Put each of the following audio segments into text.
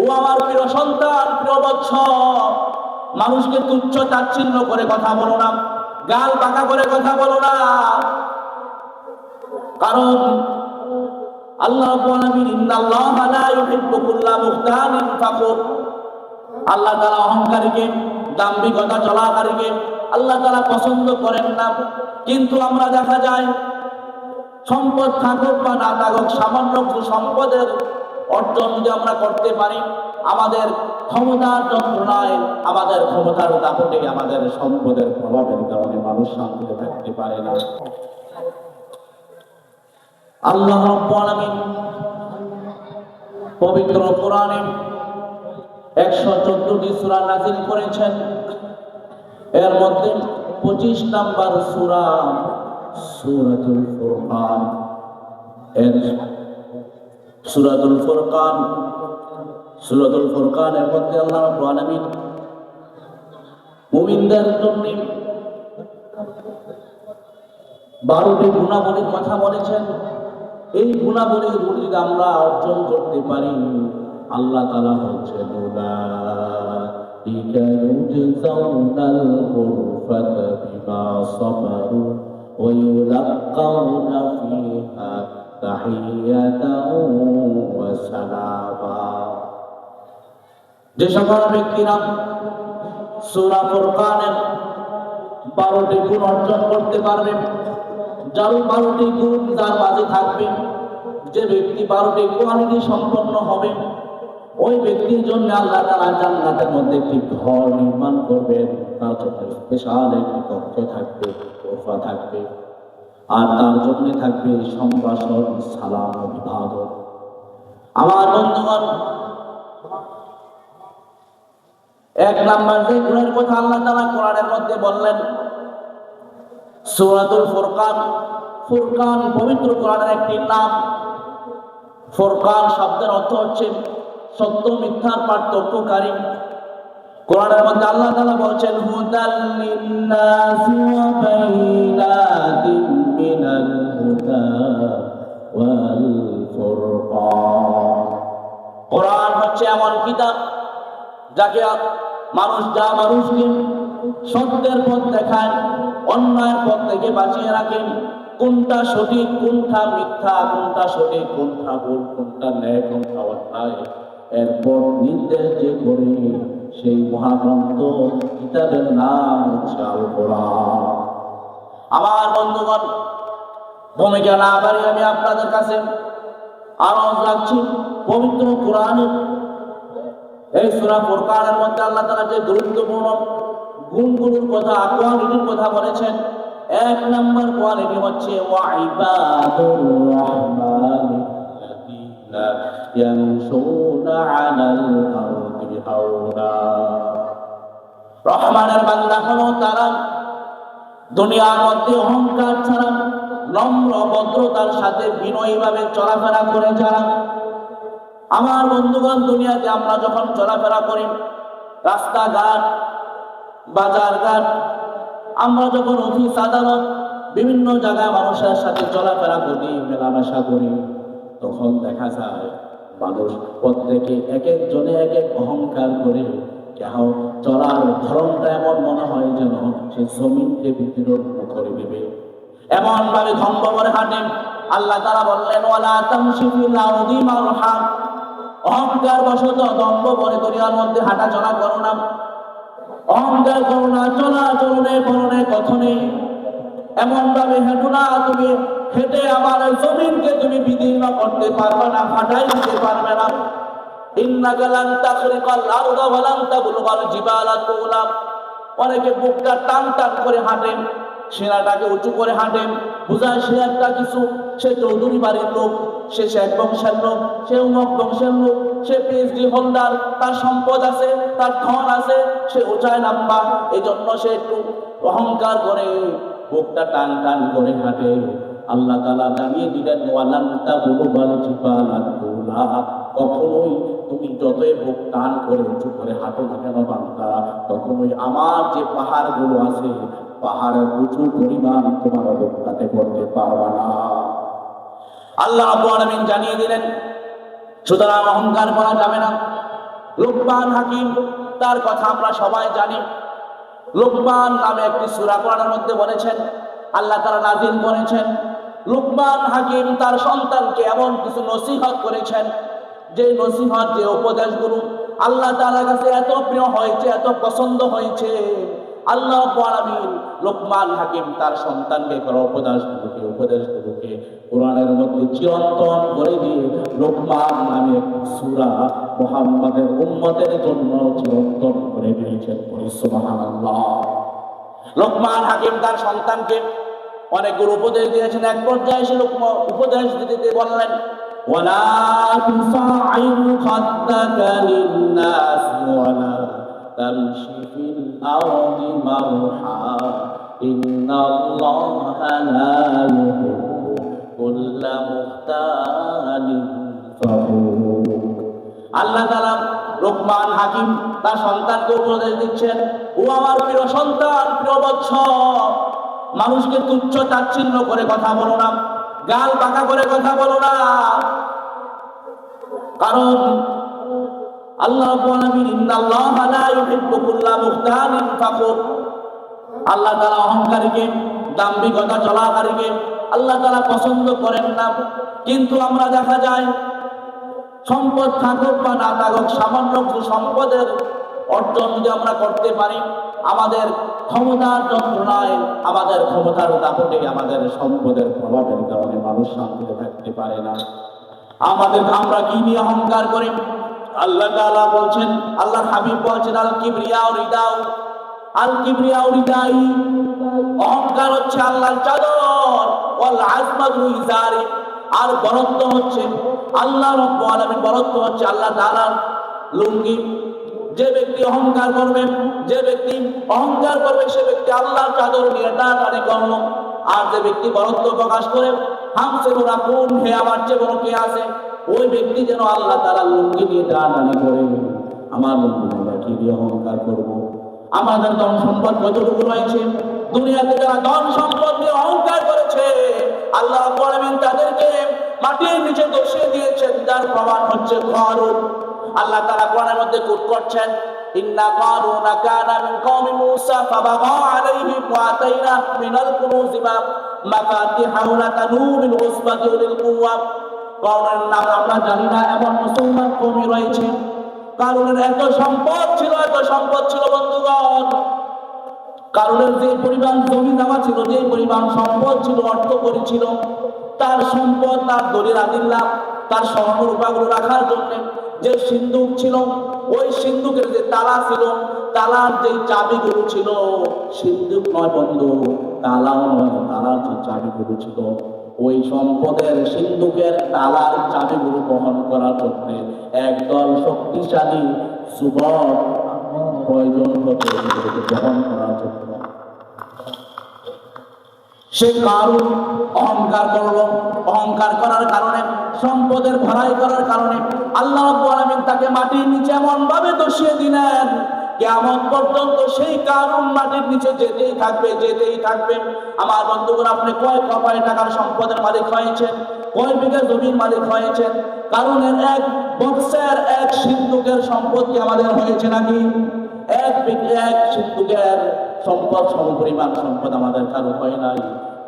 ও আমার প্রিয় সন্তান, প্রিয় বৎস মানুষকে তুচ্ছ তাচ্ছিল্য করে কথা বলো না, গাল বাঁকা করে কথা বলো না। কারণ আল্লাহ আল্লাহ তাআলা অহংকারীকে, দাম্ভিকতা চলাকারীকে আল্লাহ তাআলা পছন্দ করেন না। কিন্তু আমরা দেখা যায়, সম্পদ থাকুক বা না থাকুক, সামান্য সম্পদের অর্জন যদি আমরা করতে পারি, আমাদের ক্ষমতার যন্ত্রণায় আমাদের ক্ষমতার দাপটে আমাদের সম্পদের প্রভাবের কারণে মানুষ শান্তিতে থাকতে পারে না। আল্লাহ রাব্বুল পবিত্র কোরআনে একশো চোদ্দটি সূরা নাযিল করেছেন। এর মধ্যে পঁচিশ নাম্বার সূরা সূরাতুল ফুরকান। এর সূরাতুল ফুরকান সূরাতুল ফুরকানের মধ্যে আল্লাহ রাব্বুল আলামিন মুমিনদের জন্য বারোটি গুণাবলীর কথা বলেছেন এই গুণাবলীর গুলি যদি আমরা অর্জন করতে পারি আল্লাহ তালা হচ্ছেন أولئك يجزون الغرفة بما صبروا ويلقون فيها تحية وسلاما যে সকল ব্যক্তিরা সূরা ফুরকানের বারোটি গুণ অর্জন করতে পারবে যার বারোটি গুণ যার মাঝে থাকবে, যে ব্যক্তি বারোটি কোয়ালিটি সম্পন্ন হবে, ওই ব্যক্তির জন্য আল্লাহ তাআলা জান্নাতের মধ্যে একটি ঘর নির্মাণ করবেন, তার জন্য স্পেশাল একটি কক্ষ থাকবে থাকবে। আর তার জন্য থাকবে সম্ভাষণ, সালাম, অভিবাদন। আমার বন্ধুগণ, এক নাম্বার যে গুণের কথা আল্লাহ তাআলা কোরআনের মধ্যে বললেন, সূরাতুল ফুরকান ফুরকান পবিত্র কোরআনের একটি নাম। ফুরকান শব্দের অর্থ হচ্ছে সত্য মিথ্যার পার্থক্যকারী। কোরআনের মধ্যে আল্লাহ তাআলা বলছেন, হুদাল হুদা ওয়াল ফুরকান কোরআন হচ্ছে এমন কিতাব যাকে মানুষ যা মানুষকে সত্যের পথ দেখায়, অন্যায়ের পথ থেকে বাঁচিয়ে রাখেন। কোনটা সঠিক, কোনটা মিথ্যা, কোনটা সঠিক, কোনটা ভুল, কোনটা ন্যায়, কোনটা অন্যায়, এরপর নির্দেশ যে করে সেই মহাগ্রন্থ কিতাবের নাম হচ্ছে আল আমার বন্ধুগণ ভূমিকা না পারি আমি আপনাদের কাছে আরজ রাখছি, পবিত্র কোরআনের এই সূরা ফুরকানের মধ্যে আল্লাহ তাআলা যে গুরুত্বপূর্ণ গুণগুলোর কথা কোয়ালিটির কথা বলেছেন, এক নম্বর কোয়ালিটি হচ্ছে রহমানের বান্দা হলো তারা দুনিয়ার মধ্যে অহংকার ছাড়া নম্র ভদ্রতার সাথে বিনয়ীভাবে চলাফেরা করে যারা। আমার বন্ধুগণ, দুনিয়াতে আমরা যখন চলাফেরা করি, রাস্তাঘাট, বাজারঘাট, আমরা যখন অফিস, আদালত, বিভিন্ন জায়গায় মানুষের সাথে চলাফেরা করি, মেলামেশা করি, তখন দেখা যায় মানুষ প্রত্যেকে এক একজনে এক এক অহংকার করে। কেহ চলার ধরনটা এমন মনে হয় যেন সে জমিনকে বিতরণ করে দিবে। এমন ভাবে ধম্ব করে হাঁটেন। আল্লাহ তারা বললেন, ওয়ালা তামশি ফিল আরদি মারহা অহংকার বশত দম্ভ করে দুনিয়ার মধ্যে হাঁটা চলা করো না। অহংকার করো না চলা চলনে বলনে কথনে এমন ভাবে হেঁটো না, তুমি হেঁটে আমার জমিনকে তুমি বিদীর্ণ করতে পারবে না, ফাটাই দিতে পারবে না। ইন্নাকা লান তাখরিকাল আরদা ওয়া লান তাবলুগাল জিবালা তুলা। অনেকে বুকটা টান টান করে হাঁটেন। সেনাটাকে উঁচু করে হাঁটেন। বোঝায় সে একটা কিছু। সে চৌধুরী বাড়ির লোক, সে শেখ বংশের লোক, সে উমক বংশের লোক, সে পিএইচডি হোল্ডার তার সম্পদ আছে, তার ধন আছে, সে উঁচায় নাম্বা। এই জন্য সে একটু অহংকার করে, বুকটা টান টান করে হাঁটে। আল্লাহ তালা জানিয়ে দিলেন ওয়ালান্তা বুলুবাল জিবালাত তুলা। কখনোই তুমি যতই বুক টান করে উঁচু করে হাঁটো না কেন বান্দা, তখনই আমার যে পাহাড়গুলো আছে পাহাড়ের উঁচু পরিমাণ তোমার অবস্থাতে করতে পারবা না। আল্লাহ রাব্বুল আলামিন জানিয়ে দিলেন, সুতরাং অহংকার করা যাবে না। লোকমান হাকিম, তার কথা আমরা সবাই জানি। লোকমান নামে একটি সূরা কোরআনের মধ্যে বলেছেন, আল্লাহ তারা নাজিল করেছেন। লোকমান হাকিম তার সন্তানকে এমন কিছু নসিহত করেছেন, যে নসিহত, যে উপদেশগুলো আল্লাহ তাআলার কাছে এত প্রিয় হয়েছে, এত পছন্দ হয়েছে। আল্লাহ আলামিন লোকমান হাকিম তার সন্তানকে করা উপদেশগুলোকে উপদেশগুলোকে কোরআনের মধ্যে চিরন্তন করে দিয়ে লোকমান নামে সূরা মুহাম্মাদের উম্মতের জন্য চিরন্তন করে দিয়েছেন সুবহানাল্লাহ লোকমান হাকিম তার সন্তানকে অনেকগুলো উপদেশ দিয়েছেন এক পর্যায়ে এসে লোক উপদেশ দিতে দিতে বললেন ولا تصعر خدك للناس ولا تمشي في الأرض مرحا إن الله لا يحب كل مختال فخور আল্লাহ তাআলা লোকমান হাকিম তার সন্তানকে উপদেশ দিচ্ছেন ও আমার প্রিয় সন্তান প্রিয় বৎস মানুষকে তুচ্ছ তাচ্ছিল্য করে কথা বলো না গাল বাঁকা করে কথা বলো না কারণ আল্লাহ আল্লাহ তাআলা অহংকারীকে, দাম্ভিকতা চলাকারীকে আল্লাহ তাআলা পছন্দ করেন না। কিন্তু আমরা দেখা যায়, সম্পদ থাকুক বা না থাকুক, সামান্য সম্পদের অর্জন যদি আমরা করতে পারি, আমাদের ক্ষমতার যন্ত্রণায় আমাদের ক্ষমতার দাপটে আমাদের সম্পদের প্রভাবের কারণে মানুষ শান্তিতে থাকতে পারে না। আমাদের আমরা কি নিয়ে অহংকার করি? আল্লাহ তাআলা বলছেন আল্লাহ হাবিব বলছেন, আল কিবরিয়া ও রিদাউ। আল কিবরিয়া ও রিদাই, অহংকার হচ্ছে আল্লাহর চাদর, ওয়াল আজমাতু ইজারি আর বরত্ব হচ্ছে আল্লাহ রব্বুল আলামিন, বরত্ব হচ্ছে আল্লাহ তাআলার লুঙ্গি। যে ব্যক্তি অহংকার করবে, যে ব্যক্তি অহংকার করবে, সে ব্যক্তি আল্লাহর চাদর নিয়ে টানাটানি করল। আর যে ব্যক্তি বরত্ব প্রকাশ করে হামসে ওরা কোন হে আমার যে বড় কে আছে ওই ব্যক্তি যেন আল্লাহ তারা লুঙ্গি নিয়ে টানাটানি করে আমার বন্ধু আমরা কি দিয়ে অহংকার করব। আমাদের ধন সম্পদ কতটুকু রয়েছে? দুনিয়াতে যারা ধন সম্পদ নিয়ে অহংকার করেছে, আল্লাহ বলবেন তাদেরকে মাটির নিচে দোষে দিয়েছেন তার প্রমাণ হচ্ছে করুন আল্লাহ তারা কোরআনের মধ্যে কোট করছেন, ইন্না কারুনা কানা মিন কওমি মূসা ফাবাগা আলাইহিম ওয়া মিনাল কুনুজি মা মাফাতিহাহু লাতানু মিন উসবাতি উলিল কুওয়া। কারণের নাম আমরা জানি না, এমন মুসলমান কওমি রয়েছে। কারণের এত সম্পদ ছিল, এত সম্পদ ছিল বন্ধুগণ। কারণের যে পরিমাণ জমি জমা ছিল, যে পরিমাণ সম্পদ ছিল, অর্থ করেছিল তার সম্পদ, তার দলিল আদিল্লাম তার স্বর্ণ রূপাগুলো রাখার জন্য যে সিন্ধুক ছিল, ওই সিন্ধুকের যে তালা ছিল, তালার যে চাবিগুলো ছিল, সিন্ধুক নয় বন্ধু, তালাও নয়, তালার যে চাবিগুলো ছিল ওই সম্পদের সিন্ধুকের তালার চাবিগুলো বহন করার জন্য একদল শক্তিশালী যুবক প্রয়োজন বহন করার জন্য। সে কারণ অহংকার করল। অহংকার করার কারণে, সম্পদের ভরাই করার কারণে আল্লাহ তাকে মাটির নিচে এমন ভাবে দশিয়ে দিলেন কেমন পর্যন্ত সেই কারণ মাটির নিচে যেতেই থাকবে যেতেই থাকবে। আমার বন্ধুগণ, আপনি কয় কয় টাকার সম্পদের মালিক হয়েছেন কয় বিঘা জমির মালিক হয়েছেন কারণের এক বক্সের এক সিন্ধুকের সম্পত্তি আমাদের হয়েছে নাকি? এক বিঘা এক সিন্ধুকের সম্পদ সমপরিমাণ সম্পদ আমাদের কারও হয় নাই।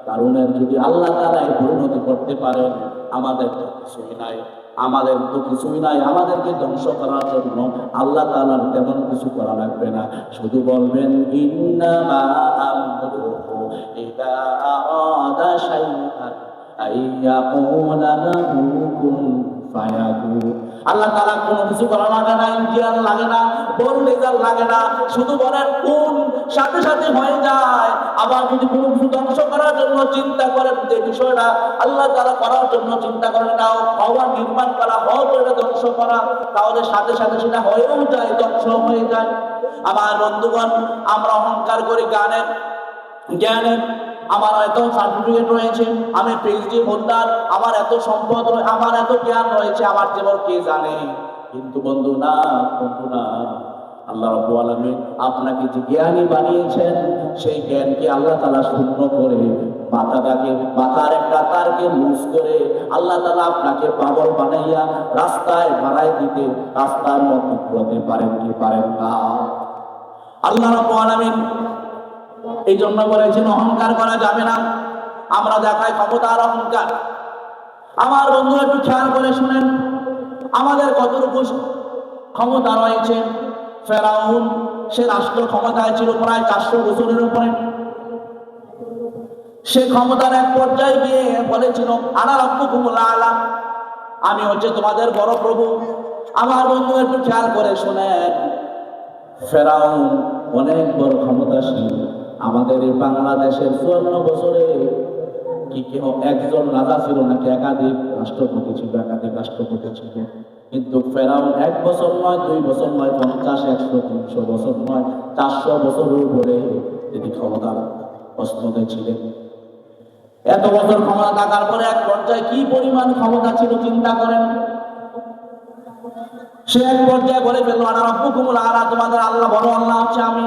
কারণের যদি আল্লাহ তালাই পরিণতি করতে পারেন, আমাদের কিছুই নাই। আমাদের তো কিছুই নাই, আমাদেরকে ধ্বংস করার জন্য আল্লাহ তালার তেমন কিছু করা লাগবে না। শুধু বলবেন ইন্নামা আল্লাহ তাআলা কোনো কিছু করা লাগে না ইন্ডিয়ান লাগে না বললে যার লাগে না, শুধু বলেন কোন সাথে সাথে হয়ে যায়। আবার যদি কোনো কিছু ধ্বংস করার জন্য চিন্তা করেন, যে বিষয়টা আল্লাহ তাআলা করার জন্য চিন্তা করেন না, হওয়া নির্মাণ করা হওয়া করে ধ্বংস করা, তাহলে সাথে সাথে সেটা হয়েও যায়, ধ্বংস হয়ে যায়। আমার বন্ধুগণ, আমরা অহংকার করি গানের, জ্ঞানের আমার এত সার্টিফিকেট রয়েছে, আমি পিএইচডি হোল্ডার আমার এত সম্পদ আমার এত জ্ঞান রয়েছে, আমার যেমন কে জানে? কিন্তু বন্ধু না বন্ধু না আল্লাহ রব্বু আলমী আপনাকে যে জ্ঞানী বানিয়েছেন, সেই জ্ঞানকে আল্লাহ তালা শূন্য করে মাথাটাকে, মাথার একটা তারকে লুজ করে আল্লাহ তালা আপনাকে পাগল বানাইয়া রাস্তায় বানাই দিতে, রাস্তার ঘুরাতে পারেন কি পারেন না? আল্লাহ রব্বু আলমিন এই জন্য বলেছেন, অহংকার করা যাবে না। আমরা দেখাই ক্ষমতার অহংকার। আমার বন্ধু, একটু খেয়াল করে শুনেন। আমাদের কতটুকু ক্ষমতা রয়েছে? ফেরাউন, সে রাষ্ট্র ক্ষমতায় ছিল প্রায় চারশো বছরের উপরে। সে ক্ষমতার এক পর্যায়ে গিয়ে বলেছিল আনা রব্বুকুমুল্লাহ আলা। আমি হচ্ছে তোমাদের বড় প্রভু। আমার বন্ধু, একটু খেয়াল করে শোনেন। ফেরাউন অনেক বড় ক্ষমতাশীল। আমাদের এই বাংলাদেশের চুয়ান্ন বছরে কি কেউ একজন রাজা ছিল নাকি একাধিক রাষ্ট্রপতি ছিল, একাধিক রাষ্ট্রপতি ছিল? কিন্তু ফেরাউন এক বছর নয়, দুই বছর নয়, পঞ্চাশ, একশো, তিনশো বছর নয়, চারশো বছরের উপরে তিনি ক্ষমতার অস্ততে ছিলেন। এত বছর ক্ষমতা থাকার পরে এক পর্যায়ে কি পরিমাণ ক্ষমতা ছিল চিন্তা করেন? সে এক পর্যায়ে বলে ফেলল আলা, তোমাদের আল্লাহ বড় আল্লাহ হচ্ছে আমি।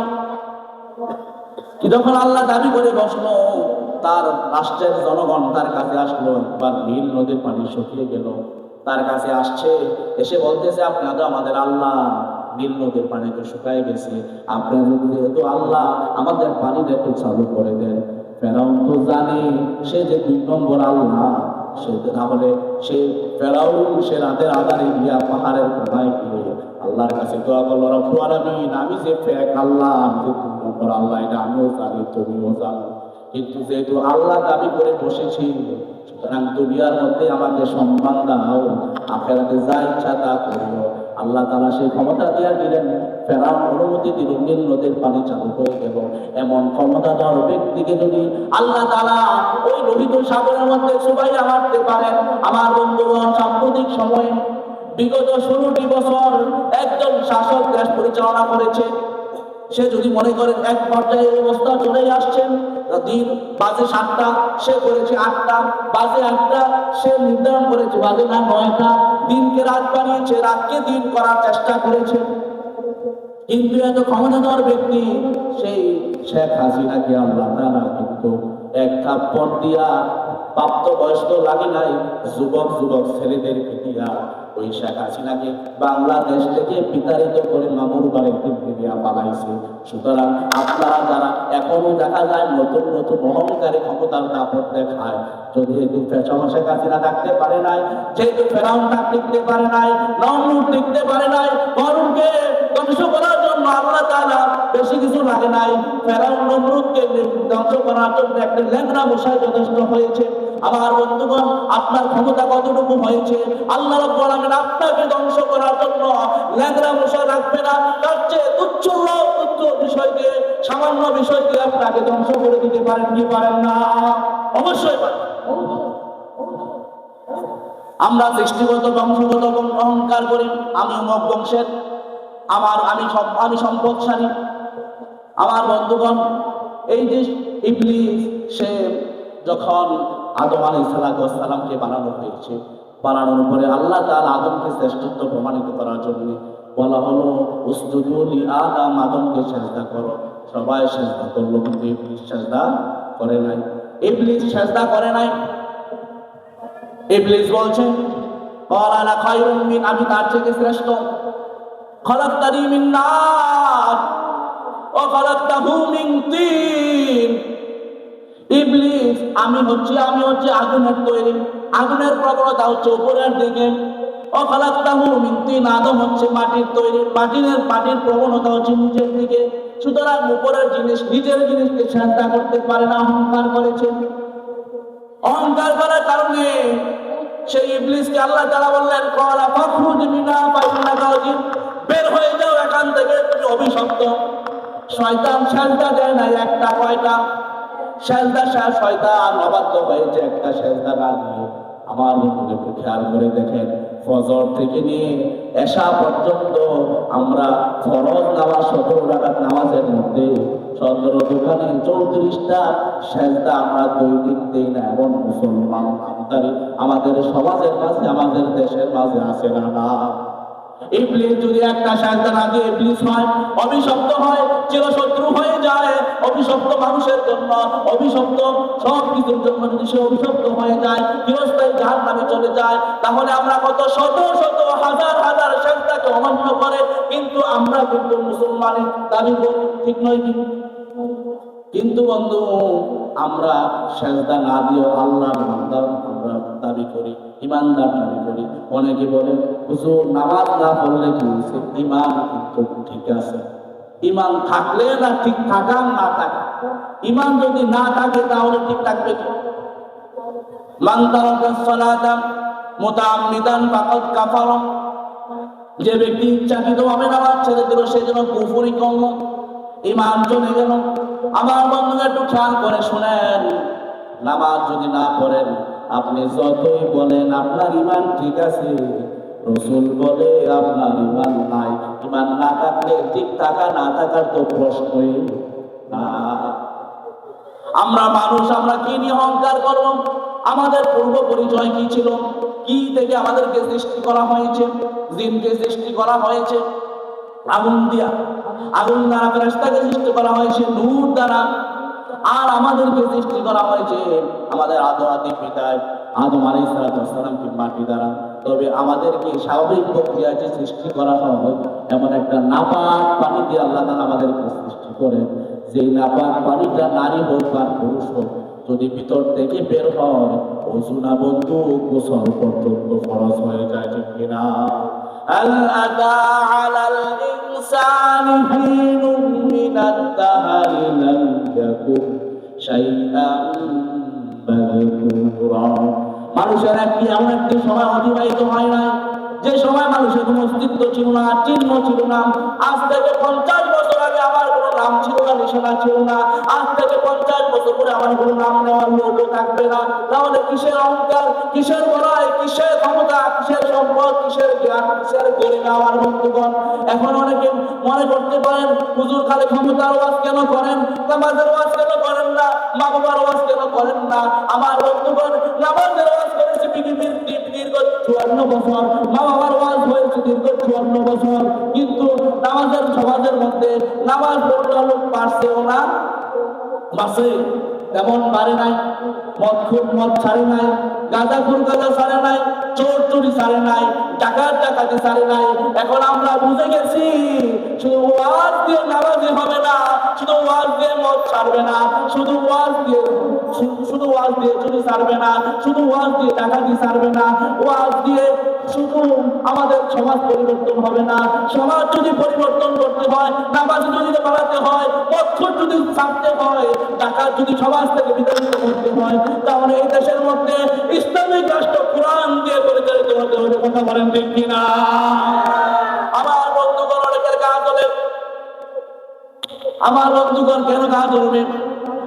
যখন আল্লাহ দাবি করে বসল, তার রাষ্ট্রের জনগণ তার কাছে আসলো, একবার নীল নদীর পানি শুকিয়ে গেল। তার কাছে আসছে, এসে বলতেছে, আপনি তো আমাদের আল্লাহ নীল নদীর পানি তো শুকায় গেছে। আপনি যদি যেহেতু আল্লাহ আমাদের পানিটা একটু চালু করে দেন, ফেরাউন তো জানে, সে যে দুই নম্বর আল্লাহ, সে তাহলে সে ফেরাউন সে রাতের আধারে গিয়া পাহাড়ের কোনায় গিয়ে আল্লাহর কাছে দোয়া করল, রব্বুল আলামিন, আমি যে ফেক আল্লাহ, আমি যে নম্বর আল্লাহ এটা আমিও জানি, তুমিও জানো। কিন্তু যেহেতু আল্লাহ দাবি করে বসেছি, সুতরাং দুনিয়ার মধ্যে আমাকে সম্মান দাও, আখেরাতে যা ইচ্ছা তা করিও। আল্লাহ তারা সেই ক্ষমতা দিয়া দিলেন, ফেরাউন অনুমতি দিল নীল নদীর পানি চালু হয়ে গেল এমন ক্ষমতাধর ব্যক্তিকে যদি আল্লাহ তালা ওই লোহিত সাগরের মধ্যে সুবাইয়া মারতে পারেন, আমার বন্ধুগণ, সাম্প্রতিক সময়ে বিগত ষোলোটি বছর একজন শাসক দেশ পরিচালনা করেছে। সে যদি মনে করেন এক পর্যায়ে অবস্থা চলে আসছেন দিন বাজে সাতটা, সে করেছে আটটা, বাজে আটটা, সে নির্ধারণ করেছে বাজে না নয়টা, দিনকে রাত বানিয়েছে, রাতকে দিন করার চেষ্টা করেছে। কিন্তু এত ক্ষমতাধর ব্যক্তি, সেই শেখ হাসিনাকে আল্লাহ তারা কিন্তু এক থাপ্পড় দিয়া প্রাপ্ত বয়স্ক লাগে নাই, যুবক যুবক ছেলেদেরকে দিয়া ওই শেখ হাসিনাকে বাংলাদেশ থেকে বিতাড়িত করে মামুর বাড়িতে দিয়া পালাইছে। সুতরাং আপনারা যারা এখনও দেখা যায় নতুন নতুন অহংকারী ক্ষমতার দাপট দেখায়, যদি যেহেতু ফেসমা শেখ হাসিনা থাকতে পারে নাই যেহেতু ফেরাউনটা টিকতে পারে নাই নমরুদ টিকতে পারে নাই করুনকে ধ্বংস করার জন্য আল্লাহ তাআলা বেশি কিছু লাগে নাই। ফেরাউন নমরুদকে ধ্বংস করার জন্য একটা ল্যাংরা মশাই যথেষ্ট হয়েছে। আমার বন্ধুগণ, আপনার ক্ষমতা কতটুকু হয়েছে? আল্লাহ আলামিন আপনাকে ধ্বংস করার জন্য ল্যাংরা মশাই রাখবে না, তার চেয়ে তুচ্ছ তুচ্ছ বিষয়কে, সামান্য বিষয়কে আপনাকে ধ্বংস করে দিতে পারেন কি পারেন না? অবশ্যই পারেন। আমরা সৃষ্টিগত বংশগত অহংকার করি আমি অমুক বংশের। আমার আমি আমি সম্পদশালী। আমার বন্ধুগণ, এই যে ইবলিস, সে যখন আদম আলী সালামকে বানানো হয়েছে। বানানোর পরে আল্লাহ তার আদমকে শ্রেষ্ঠত্ব প্রমাণিত করার জন্য বলা হলো উস্তুদুলি আদম, আদমকে সেজদা করো। সবাই সেজদা করল কিন্তু সেজদা করে নাই। ইবলিস করে নাই। ইবলিস খায়রুম মিন, আমি তার থেকে শ্রেষ্ঠ। খলাকতানি মিন খলাকতাহু মিন তিন ইবলিস, আমি হচ্ছি, আমি হচ্ছে আগুনের তৈরি। আগুনের প্রবণতা হচ্ছে উপরের দিকে। আদম হচ্ছে মাটির তৈরি। মাটির মাটির প্রবণতা হচ্ছে নিচের দিকে। সুতরাং উপরের জিনিস নিজের জিনিসকে চিন্তা করতে পারে না, অহংকার করেছে। অহংকার করার কারণে সেই ইবলিসকে আল্লাহ তাআলা বললেন, কলা ফাখরুজ মিনা ফাইন্না গাজিব বের হয়ে যাও এখান থেকে, তুমি অভিশপ্ত। শয়তান সাজদা দেয় না একটা কয়টা? সাজদা শাহ শয়তান অবাধ্য হয়েছে একটা না দিয়ে আমার খেয়াল করে দেখেন, ফজর থেকে নিয়ে পর্যন্ত আমরা ফরজ নামাজ, সতেরো রাখাত নামাজের মধ্যে সতেরো দোকানে চৌত্রিশটা আমরা দুই না, এমন মুসলমান আমাদের সমাজের মাঝে, আমাদের দেশের মাঝে আছে না। ইবলিস যদি একটা দিয়ে হয়, অভিশপ্ত হয় হয়ে যায়, অভিশপ্ত মানুষের জন্য, অভিশপ্ত সব কিছুর জন্য যদি সে অভিশপ্ত হয়ে যায়, চিরস্থায়ী জাহান নামে চলে যায়, তাহলে আমরা কত শত শত, হাজার হাজার অমান্য করে, কিন্তু আমরা কিন্তু মুসলমানের দাবি করি, ঠিক নয় কি? কিন্তু বন্ধু, আমরা সেজদা না বান্দা আমরা দাবি করি। ইমানদার দাবি করি। অনেকে বলে হুজুর, নামাজ না পড়লে কি হয়েছে? ইমান ঠিক আছে। ইমান থাকলে না ঠিক থাকা, না থাকা। ইমান যদি না থাকে, তাহলে ঠিক থাকবে কাফারা। যে ব্যক্তি ইচ্ছাকৃতভাবে নামাজ ছেড়ে দিল, সে যেন কুফরি করল ইমান চলে গেল। আমার বন্ধুরা একটু খেয়াল করে শুনেন, নামাজ যদি না পড়েন আপনি যতই বলেন, আপনার ইমান ঠিক আছে। রসুল বলে, আপনার ইমান নাই। ইমান না থাকলে ঠিক থাকা, না থাকার তো প্রশ্নই আমরা মানুষ, আমরা কি নিয়ে অহংকার করব? আমাদের পূর্ব পরিচয় কি ছিল? কি থেকে আমাদেরকে সৃষ্টি করা হয়েছে? জিনকে সৃষ্টি করা হয়েছে? আগুন দিয়া। আগুন দ্বারা ফেরেশতাকে সৃষ্টি করা হয়েছে। নূর দ্বারা আর আমাদেরকে সৃষ্টি করা হয়েছে আমাদের আদম আদি পিতায় আদম আলাইহিস সালামকে মাটি দ্বারা তবে আমাদেরকে স্বাভাবিক প্রক্রিয়াতে সৃষ্টি করা হয় এমন একটা নাপাক পানি দিয়ে আল্লাহ তাআলা আমাদেরকে সৃষ্টি করেন যেই নাপাক পানিটা নারী হোক বা পুরুষ হোক যদি ভিতর থেকে বের হয় অজুনা বন্ধু গোসল কর্তব্য ফরজ হয়ে যায় ঠিক কিনা هل أتى على الإنسان حين من الدهر لم يكن মানুষের একটি এমন একটি সময় অতিবাহিত হয় না? যে সময় মানুষের কোনো অস্তিত্ব ছিল না, চিহ্ন ছিল না। আজ থেকে পঞ্চাশ বছর আগে আমার কোনো নাম ছিল না, নিশানা ছিল না। আজ থেকে পঞ্চাশ বছর পরে আমার কোনো নাম নেওয়ার লোক থাকবে না। তাহলে কিসের অহংকার, কিসের বড়াই, কিসের ক্ষমতা, কিসের সম্পদ, কিসের জ্ঞান, কিসের গড়ে নেওয়ার বন্ধুগণ? এখন অনেকে মনে করতে পারেন, হুজুর খালে ক্ষমতার ওয়াজ কেন করেন, নামাজের ওয়াজ কেন করেন? না মা বাবার ওয়াজ কেন করেন না? আমার বন্ধুগণ, নামাজের ওয়াজ করেছে পৃথিবীর দীর্ঘ চুয়ান্ন বছর। মা বাবার ওয়াজ হয়েছে দীর্ঘ চুয়ান্ন বছর। কিন্তু নামাজের সমাজের মধ্যে নামাজ পড়লে লোক পারছেও না? বাসে তেমন পারে নাই। মদ খুব মদ ছাড়ে নাই, গাঁজা খুব গাঁজা ছাড়ে নাই, চোর চুরি ছাড়ে নাই টাকার টাকাতে ছাড়ে নাই। এখন আমরা বুঝে গেছি, শুধু ওয়াজ দিয়ে নামাজি হবে না, শুধু ওয়াজ দিয়ে মদ ছাড়বে না, শুধু ওয়াজ দিয়ে শুধু ওয়াজ দিয়ে চুরি ছাড়বে না, শুধু ওয়াজ দিয়ে ডাকাতি ছাড়বে না, ওয়াজ দিয়ে শুধু আমাদের সমাজ পরিবর্তন হবে না। সমাজ যদি পরিবর্তন করতে হয়, নামাজ যদি বাড়াতে হয় পক্ষর যদি ছাড়তে হয়, ডাকাত যদি সমাজ থেকে বিতাড়িত করতে হয়, তাহলে এই দেশের মধ্যে ইসলামিক রাষ্ট্র কোরআন দিয়ে পরিচালিত হতে হবে কথা বলেন ঠিক কিনা? আমার বন্ধুগণ অনেকের গা তোলে আমার বন্ধুগণ কেন গা ধরবে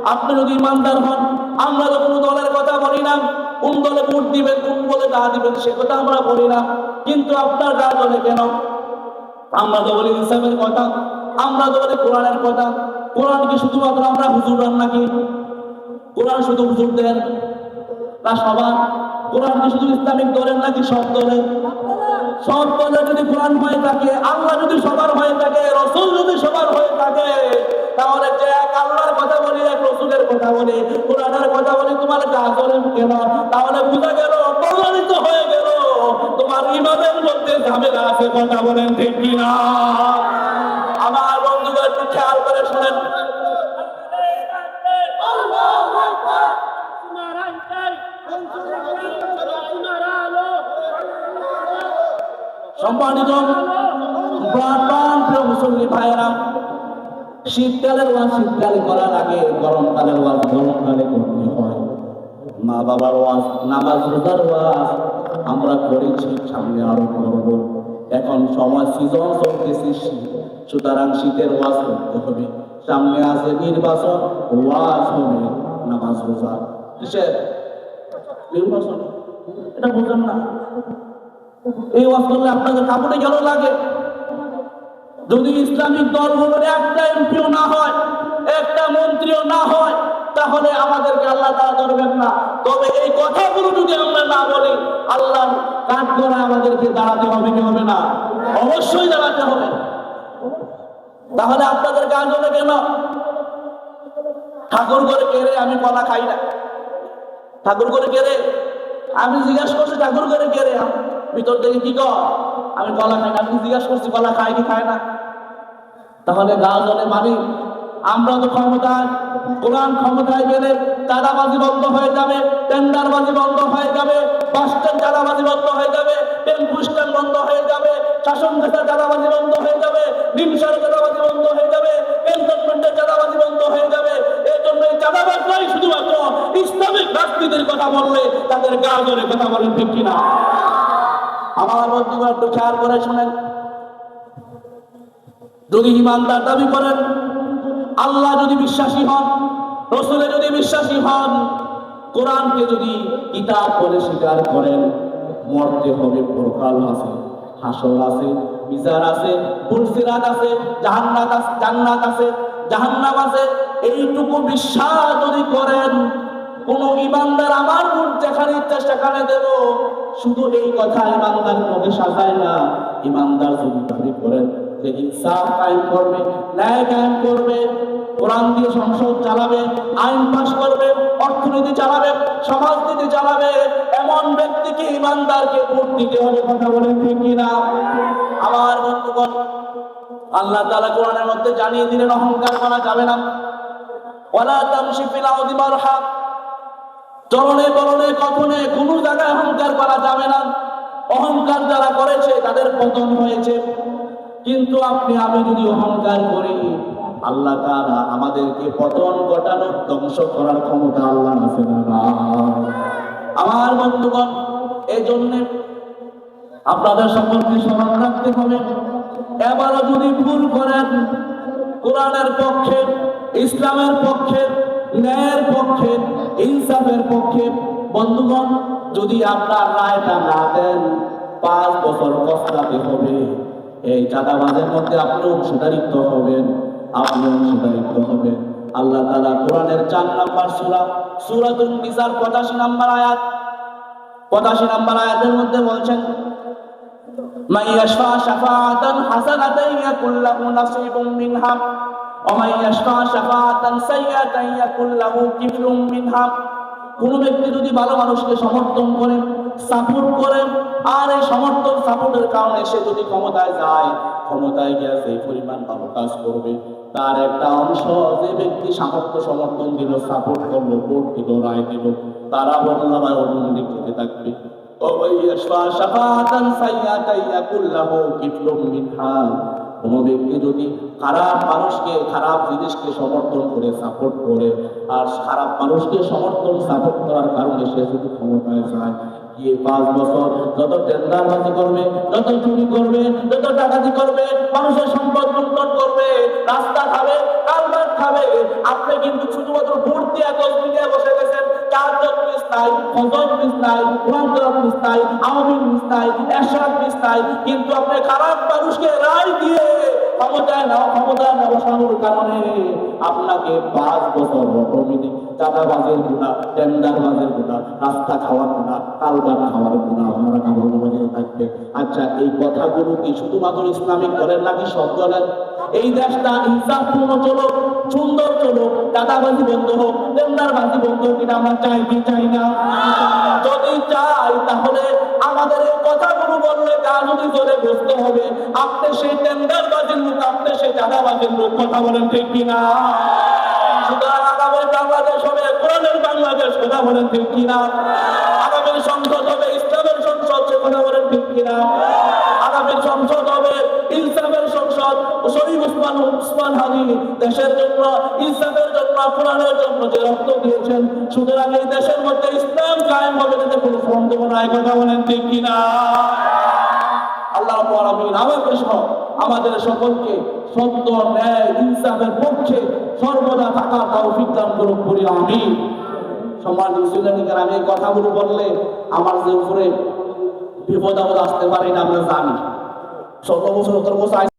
আপনি যদি ইমানদার হন, আমরা কোনো দলের কথা বলি না। কোন দলে ভোট দিবেন, কোন বলে গা দিবেন, সে কথা আমরা বলি না। কিন্তু আপনার গা দলে কেন? আমরা তো বলি ইসলামের কথা, আমরা তো বলি কোরআনের কথা। কোরআন কি শুধুমাত্র আমরা হুজুর নাকি? কোরআন শুধু হুজুর দেন না সবার? কোরআন কি শুধু ইসলামিক দলের নাকি সব দলের? সব দলের যদি কোরআন হয়ে থাকে, আল্লাহ যদি সবার হয়ে থাকে, রসুল যদি সবার হয়ে থাকে তাহলে যে এক আল্লাহর কথা বলি, এক রসুলের কথা বলি, কোরআনের কথা বলি, তোমার করেন কেন, তাহলে বুঝা গেল, প্রমাণিত হয়ে গেল, তোমার ইমানের মধ্যে ঝামেলা আছে, কথা বলেন ঠিক কিনা? আমার একটু খেয়াল করে শোনেন। সম্মানিত ভাইয়েরা শীতকালের ওয়াজ শীতকালে করার আগে গরমকালের ওয়াজ গরমকালে করতে হয়। মা বাবার ওয়াজ, নামাজ রোজার ওয়াজ আমরা করেছি, সামনে আরও করব। এখন সময় সিজন চলতেছে শীত, সুতরাং শীতের ওয়াজ করতে হবে। সামনে আছে নির্বাচন, ওয়াজ হবে নামাজ রোজা। নির্বাচন, এটা বুঝেন না। এই ওয়াজ করলে আপনাদের কাপড়ে গেল লাগে। যদি ইসলামিক দলগুলোর একটা এমপিও না হয়, একটা মন্ত্রীও না হয়, তাহলে আমাদেরকে আল্লাহ তারা ধরবেন না। তবে এই কথাগুলো যদি আমরা না বলি আল্লাহ কাঠ করে আমাদেরকে দাঁড়াতে হবে কি হবে না? অবশ্যই দাঁড়াতে হবে। তাহলে আপনাদের গান হলে কেন? ঠাকুর করে কেড়ে আমি কলা খাই না। ঠাকুর করে কেড়ে আমি জিজ্ঞাসা করছি, ঠাকুর করে কেড়ে ভিতর থেকে কি কর আমি কলা খাই না, আমি জিজ্ঞাসা করছি, কলা খাই কি খায় না? তাহলে গাছ জলে মানি, আমরা তো ক্ষমতায়, কোরআন ক্ষমতায় গেলে চাঁদাবাজি বন্ধ হয়ে যাবে, টেন্ডারবাজি বন্ধ হয়ে যাবে, বাস স্ট্যান্ড চাঁদাবাজি বন্ধ হয়ে যাবে টেম্পু স্ট্যান্ড বন্ধ হয়ে যাবে, শাসন দেশের চাঁদাবাজি বন্ধ হয়ে যাবে নিমসার চাঁদাবাজি বন্ধ হয়ে যাবে ক্যান্টনমেন্টের চাঁদাবাজি বন্ধ হয়ে যাবে এই জন্য এই চাঁদাবাজ নয়, শুধুমাত্র ইসলামিক রাজনীতির কথা বললে তাদের গা কথা বলেন ঠিক কিনা? আমার বন্ধুরা একটু খেয়াল করে শোনেন। যদি ইমানদার দাবি করেন, আল্লাহ যদি বিশ্বাসী হন, রসুলে যদি বিশ্বাসী হন, কোরআনকে যদি কিতাব বলে স্বীকার করেন, মরতে হবে, পরকাল আছে, হাসর আছে বিচার আছে পুলসিরাত আছে, জাহান্নাত আছে, জান্নাত আছে, জাহান্নাম আছে, এইটুকু বিশ্বাস যদি করেন, কোন ইমানদার আমার মুখ যেখানে ইচ্ছা সেখানে দেব। শুধু এই কথা ইমানদার মুখে সাজায় না, ইমানদার যদি দাবি করেন যে ইনসাফ কায়েম করবে, ন্যায় কায়েম করবে, কোরআন দিয়ে সংসদ চালাবে, আইন পাশ করবে, অর্থনীতি চালাবে, সমাজনীতি চালাবে, এমন ব্যক্তিকে ইমানদারকে ভোট দিতে হবে কথা বলেন ঠিক কিনা? আমার বন্ধুগণ, আল্লাহ তাআলা কোরআনের মধ্যে জানিয়ে দিলেন, অহংকার করা যাবে না। ওয়ালা তামশি ফিল চরণে বরণে কখনে কোনো জায়গায় অহংকার করা যাবে না। অহংকার যারা করেছে, তাদের পতন হয়েছে। কিন্তু আপনি, আমি যদি অহংকার করি, আল্লাহ তাআলা আমাদেরকে পতন ঘটানোর ধ্বংস করার ক্ষমতা আল্লাহ আছে না আমার বন্ধুগণ এই জন্য আপনাদের সম্পর্কে স্মরণ রাখতে হবে, এবারও যদি ভুল করেন, কোরআনের পক্ষে, ইসলামের পক্ষে ন্যায়ের পক্ষে, ইনসাফের পক্ষে, বন্ধুগণ, যদি আপনার রায়টা না দেন, পাঁচ বছর কষ্টাতে হবে। এই চাঁদাবাজের মধ্যে আপনি অংশীদারিত্ব হবেন, আপনি অংশীদারিত্ব হবেন। আল্লাহ তালা কোরআনের চার নাম্বার সুরা সুরাতুল মিসার পঁচাশি নাম্বার আয়াত, পঁচাশি নাম্বার আয়াতের মধ্যে বলছেন মাইয়াশফা শাফাআতান হাসানাতাইয়া কুল্লাহু নাসিবুম মিনহা نصيب منها ومن يشفع شفاعة سيئة يكن له كفل منها কোন ব্যক্তি যদি ভালো মানুষকে সমর্থন করে সাপোর্ট করে আর এই সমর্থন সাপোর্টের কারণে সে যদি ক্ষমতায় যায় ক্ষমতায় গিয়ে সেই পরিমাণ ভালো কাজ করবে তার একটা অংশ যে ব্যক্তি সামর্থ্য সমর্থন দিল সাপোর্ট করলো ভোট দিল রায় দিল তারা বর্ণনায় অনুমতি খেতে থাকবে ومن يشفع شفاعة سيئة يكن له كفل منها কোন যদি খারাপ মানুষকে, খারাপ জিনিসকে সমর্থন করে সাপোর্ট করে, আর খারাপ মানুষকে সমর্থন সাপোর্ট করার কারণে সে যদি ক্ষমতায় যায়, গিয়ে পাঁচ বছর যত টেন্ডারবাজি করবে, যত চুরি করবে, যত ডাকাতি করবে, মানুষের সম্পদ লুণ্ঠন করবে, রাস্তা খাবে কালভার্ট খাবে, আপনি কিন্তু শুধুমাত্র ভোট দিয়ে বসে গেছেন চারজন মিস নাই পঞ্চাশ মিস নাই কোরআন কিন্তু আপনি খারাপ মানুষকে রায় দিয়ে ক্ষমতায় ক্ষমতায় না বসানোর কারণে। আপনাকে পাঁচ বছর অটোমেটিক চাঁদাবাজের গুণা, টেন্ডারবাজের গুণা রাস্তা খাওয়ার গুণা কালবার খাওয়ার গুণা, আপনারা কামড় বাজে থাকবে আচ্ছা এই কথাগুলো কি শুধুমাত্র ইসলামিক দলের নাকি সব দলের? এই দেশটা ইনসাফপূর্ণ চলো সুন্দর চলো দাদাবাজি বন্ধ হোক, টেন্ডারবাজি বন্ধ হোক, এটা আমরা চাই কি চাই না? যদি চাই, তাহলে আমাদের এই কথাগুলো বললে গা যদি জোরে বসতে হবে, আপনি সেই টেন্ডারবাজির লোক, আপনি সেই দাদাবাজির লোক, কথা বলেন ঠিক কিনা? সুতরাং কথা বলেন, ঠিক কিনা? আগামী সংসদ হবে, ইসলামের সংসদ সে কথা বলেন, ঠিক কিনা? আগামী সংসদ হবে, ইসলামের সংসদ উসমান উসমান দেশের জন্য, ইসলামের জন্য, কোরআনের জন্য যে রক্ত দিয়েছেন। সুতরাং এই দেশের মধ্যে ইসলাম কায়েম হবে যাতে কোনো সন্দেহ নাই, কথা বলেন, ঠিক কিনা? আল্লাহ আলামিন আমাদের আমাদের সকলকে সত্য, ন্যায়, ইনসাফের পক্ষে সর্বদা থাকা তৌফিক দান বলি আমি সম্মান মুসলিমদের আমি এই কথাগুলো বললে আমার যে উপরে বিপদ আপদ আসতে পারে না আমরা জানি। শত বছর, সতেরো বছর